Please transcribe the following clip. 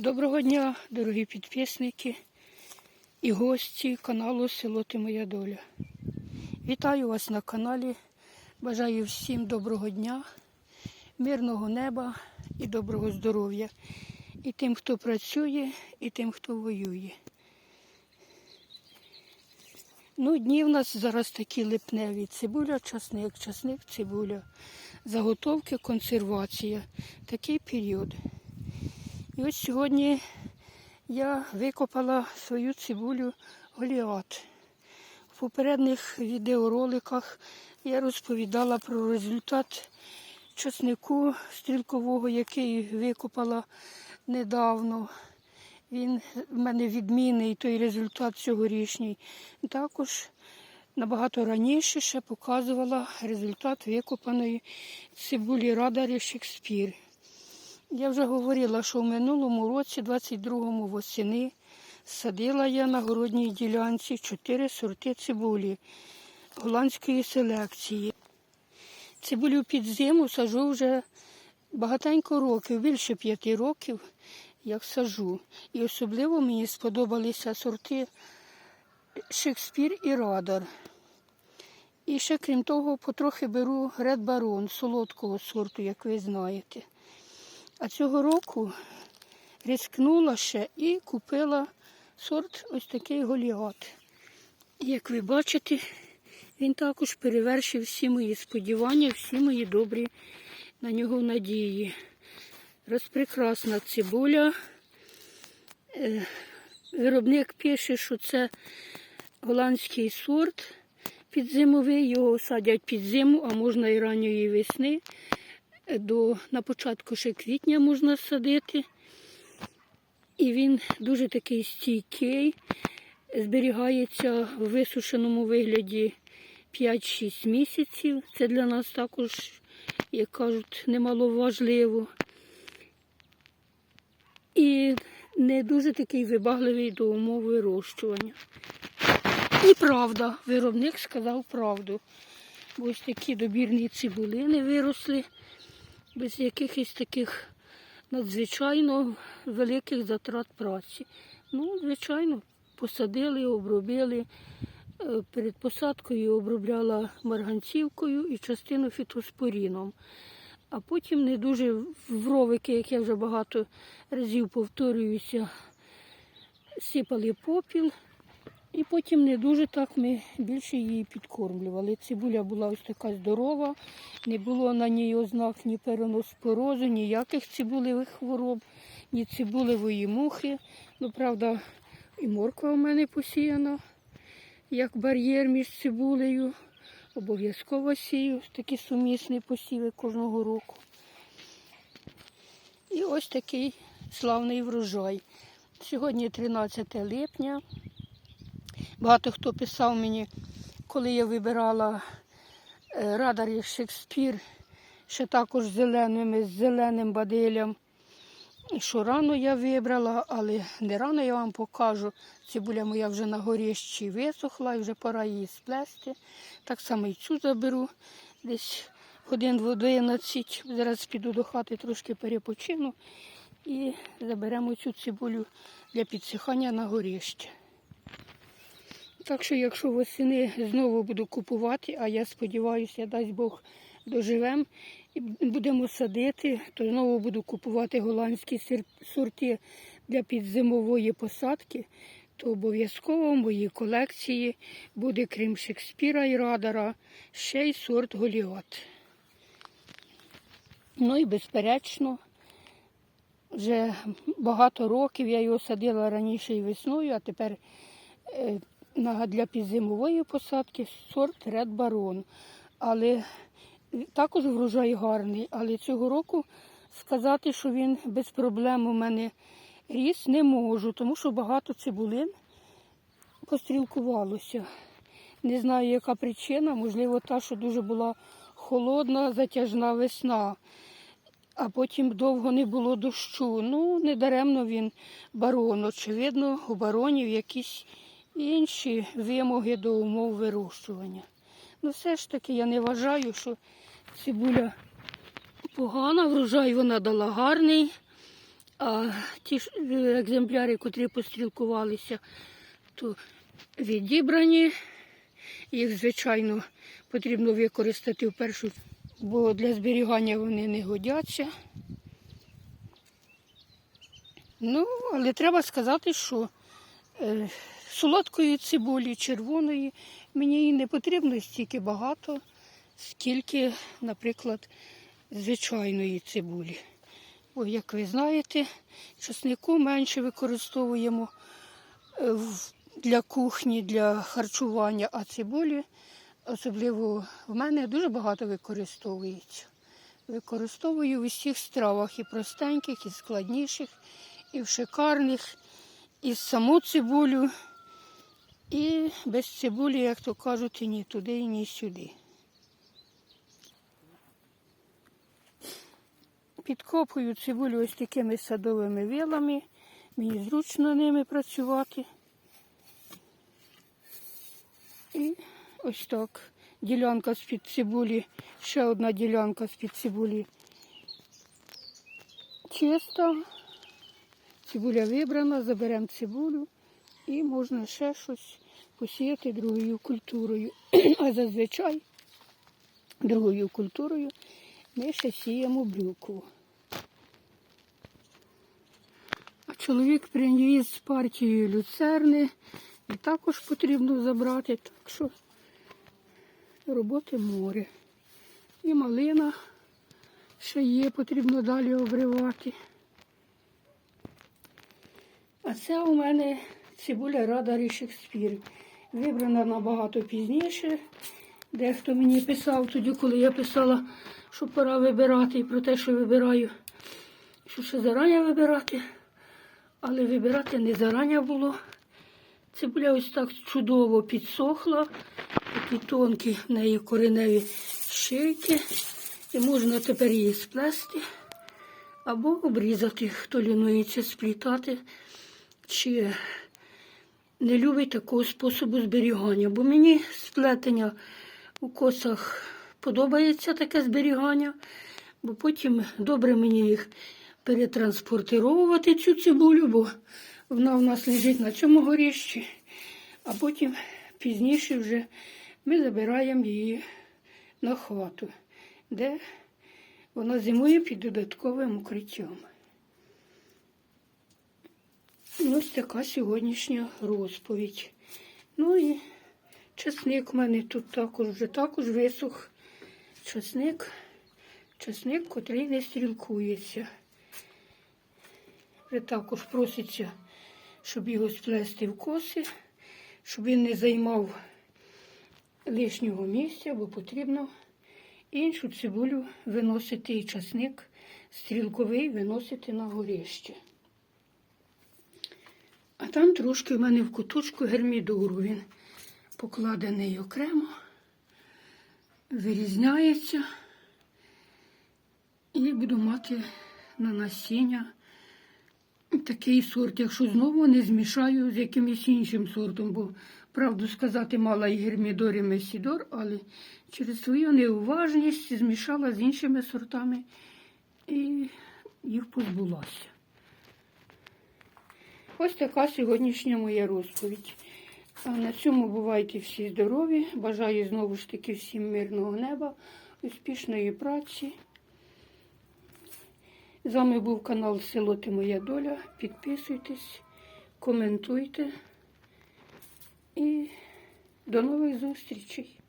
Доброго дня, дорогі підписники і гості каналу Село Ти Моя Доля. Вітаю вас на каналі. Бажаю всім доброго дня, мирного неба і доброго здоров'я. І тим, хто працює, і тим, хто воює. Ну, дні в нас зараз такі липневі. Цибуля, часник, часник, цибуля. Заготовки, консервація. Такий період. І ось сьогодні я викопала свою цибулю Голіат. В попередніх відеороликах я розповідала про результат часнику стрілкового, який викопала недавно. Він в мене відмінний, той результат цьогорічній. Також набагато раніше ще показувала результат викопаної цибулі радарі Шекспір. Я вже говорила, що в минулому році, 22-му восени, садила я на городній ділянці чотири сорти цибулі голландської селекції. Цибулю під зиму сажу вже багатенько років, більше п'яти років, як сажу. І особливо мені сподобалися сорти Шекспір і Радар. І ще, крім того, потрохи беру Ред Барон солодкого сорту, як ви знаєте. А цього року рискнула ще і купила сорт ось такий голіат. Як ви бачите, він також перевершив всі мої сподівання, всі мої добрі на нього надії. Розпрекрасна цибуля. Е, Виробник пише, що це голландський сорт підзимовий, його садять під зиму, а можна і ранньої весни до, на початку ще квітня можна садити. І він дуже такий стійкий, зберігається в висушеному вигляді 5-6 місяців. Це для нас також, як кажуть, немаловажливо. І не дуже такий вибагливий до умов вирощування. І правда, виробник сказав правду. Ось такі добірні цибулини виросли без якихось таких надзвичайно великих затрат праці. Ну, звичайно, посадили, обробили. Е, Перед посадкою обробляла марганцівкою і частину фітоспоріном. А потім не дуже в ровики, як я вже багато разів повторююся, сипали попіл. І потім не дуже так ми більше її підкормлювали. Цибуля була ось така здорова, не було на ній ознак ні переноспорозу, ніяких цибулевих хвороб, ні цибулевої мухи. Ну, правда, і морква у мене посіяна, як бар'єр між цибулею. Обов'язково сію такі сумісні посіви кожного року. І ось такий славний врожай. Сьогодні 13 липня. Багато хто писав мені, коли я вибирала е, радарі Шекспір, ще також зеленими, з зеленим бадилям. Що рано я вибрала, але не рано я вам покажу. Цибуля моя вже на горіщі висохла і вже пора її сплести. Так само і цю заберу десь годин в 11. Зараз піду до хати, трошки перепочину і заберемо цю цибулю для підсихання на горіще. Так що, якщо восени знову буду купувати, а я сподіваюся, дасть Бог доживемо і будемо садити, то знову буду купувати голландські сорти для підзимової посадки, то обов'язково в моїй колекції буде, крім Шекспіра і Радара, ще й сорт Голіот. Ну і безперечно, вже багато років я його садила раніше і весною, а тепер е, для підзимової посадки сорт Ред Барон. Але також врожай гарний. Але цього року сказати, що він без проблем у мене ріс, не можу, тому що багато цибулин пострілкувалося. Не знаю, яка причина, можливо, та, що дуже була холодна, затяжна весна, а потім довго не було дощу. Ну, недаремно він барон. Очевидно, у баронів якісь інші вимоги до умов вирощування. Ну, все ж таки, я не вважаю, що цибуля погана, врожай вона дала гарний, А ті е, екземпляри, котрі пострілкувалися, то відібрані. Їх, звичайно, потрібно використати в першу, бо для зберігання вони не годяться. Ну, але треба сказати, що е, солодкої цибулі, червоної, мені її не потрібно стільки багато, скільки, наприклад, звичайної цибулі. Бо, як ви знаєте, чеснику менше використовуємо е, для кухні, для харчування, а цибулі, особливо в мене, дуже багато використовується. Використовую в усіх стравах і простеньких, і складніших, і в шикарних, і саму цибулю, і без цибулі, як то кажуть, і ні туди, і ні сюди. Підкопую цибулю ось такими садовими вилами. Мені зручно ними працювати. І ось так. Ділянка з-під цибулі, ще одна ділянка з-під цибулі чиста. Цибуля вибрана, заберемо цибулю і можна ще щось посіяти другою культурою. А зазвичай другою культурою ми ще сіємо брюкву. А чоловік приніс з партією люцерни і також потрібно забрати, так що роботи море. І малина ще є, потрібно далі обривати. А це у мене цибуля Радарі Шекспір. Вибрана набагато пізніше. Дехто мені писав тоді, коли я писала, що пора вибирати, і про те, що вибираю, що ще зарані вибирати. Але вибирати не зарані було. Цибуля ось так чудово підсохла, такі тонкі в неї кореневі шийки. І можна тепер її сплести або обрізати, хто лінується сплітати, чи не любить такого способу зберігання. Бо мені сплетення у косах подобається таке зберігання, бо потім добре мені їх перетранспортировувати цю цибулю, бо вона у нас лежить на цьому горіщі, а потім пізніше вже ми забираємо її на хату, де вона зимує під додатковим укриттям. Ну, Ось така сьогоднішня розповідь. Ну і чесник у мене тут також вже також висох. Чесник, чесник, котрий не стрілкується. Вже також проситься, щоб його сплести в коси, щоб він не займав лишнього місця, бо потрібно іншу цибулю виносити і часник стрілковий виносити на горище. А там трошки в мене в куточку гермідору. Він покладений окремо, вирізняється. І буду мати на насіння такий сорт, якщо знову не змішаю з якимось іншим сортом, бо, правду сказати, мала і гермідор, і месідор, але через свою неуважність змішала з іншими сортами і їх позбулася. Ось така сьогоднішня моя розповідь. На цьому бувайте всі здорові. Бажаю знову ж таки всім мирного неба, успішної праці. З вами був канал Село Ти Моя Доля. Підписуйтесь, коментуйте і до нових зустрічей.